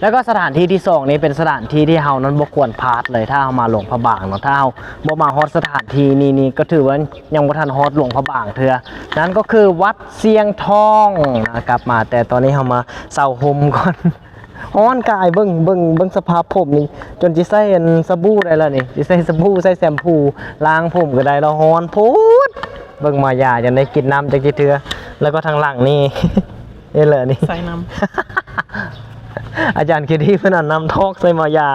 แล้วก็สถานที่ที่สองนี้เป็นสถานที่ที่เฮานั้นบ่ควรพลาดเลยถ้าเฮามาหลวงพระบางเนาะถ้าเฮาบ่มาฮอดสถานที่นี้นี่ก็ถือว่ายังบ่ทันฮอดหลวงพระบางเทื่อนั่นก็คือวัดเสียงทองนะครับมาแต่ตอนนี้เฮามาเซาห่มก่อนฮ้อนกายเบิ่งเบิ่งเบิ่งสภาพผมนี่จนสิใส่อันสบู่ได้แล้วนี่สิใส่สบู่ใส่แชมพูล้างผมก็ได้แล้วฮ้อนพูดเบิ่งมายาจะได้กินน้ำจักกี่เทื่อแล้วก็ทางหลังนี่นี่แหละนี่ใส่น้ อาจารย์คิดที่เพื่อนนำทอกใส่มายา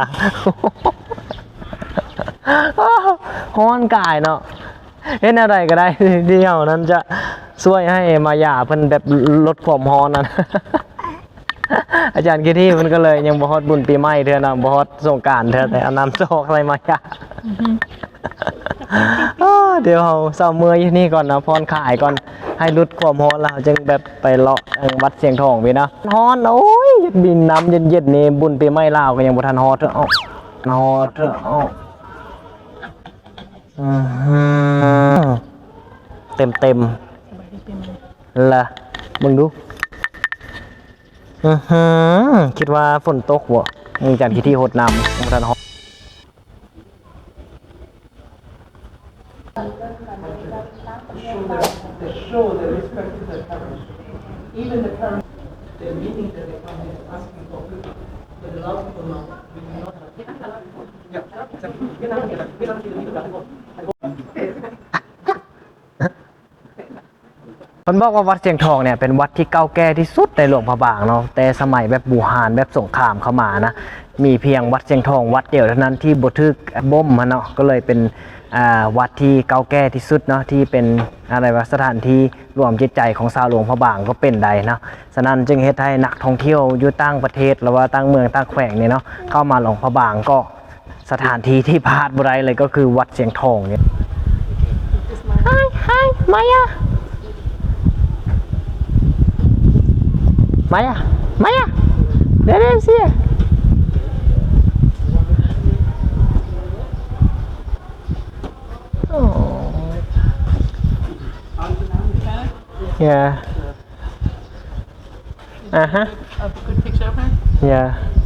ฮ้อนกายเนาะเห็นอะไรก็ได้ที่เฮานั้นจะช่วยให้มายาเพิ่นแบบลดความฮ้อนนั้นอาจารย์คิดที่มันก็เลยยังบ่ฮอดบุญปีใหม่เทื่อนะบ่ฮอดสงกานต์เทื่อแต่เอาน้ำทอกใส่มายาเดี๋ยวเราเศร้าเมื่อยนี่ก่อนนะพรขายก่อนให้ลดความร้อนแล้วจึงแบบไปเลาะวัดเสียงทองไปนะฮ้อนโอ้ ยดบินน้ำเย็นๆนี่บุญปีใหม่ลาวก็ยังบ่ทันฮอดเถอะฮอดเถอะเต็มเต็มละมึงดูอือคิดว่าฝนตกบ่มึงจันคิดที่หดน้ำบ่ทันฮอด show the meaning that the panel is asking for people, but the last one, we do not have. Yeah. มันบอกว่าวัดเสียงทองเนี่ยเป็นวัดที่เก่าแก่ที่สุดในหลวงพระบางเนาะแต่สมัยแบบบูหานแบบสงครามเข้ามานะมีเพียงวัดเสียงทองวัดเดียวเท่านั้นที่บทึกบ่มมาเนาะก็เลยเป็นวัดที่เก่าแก่ที่สุดเนาะที่เป็นอะไรวะสถานที่รวมจิตใจของชาวหลวงพระบางก็เป็นใดเนาะฉะนั้นจึงเฮ็ดให้นักท่องเที่ยวอยู่ต่างประเทศหรือว่าต่างเมืองต่างแขวงเนี่ยเนาะเข้ามาหลวงพระบางก็สถานที่ที่พลาดบ่ได้เลยก็คือวัดเสียงทองเนี่ย Hi hi Maya Maya, Maya, there is here. Oh. Yeah. Uh huh. A good picture of her? Yeah.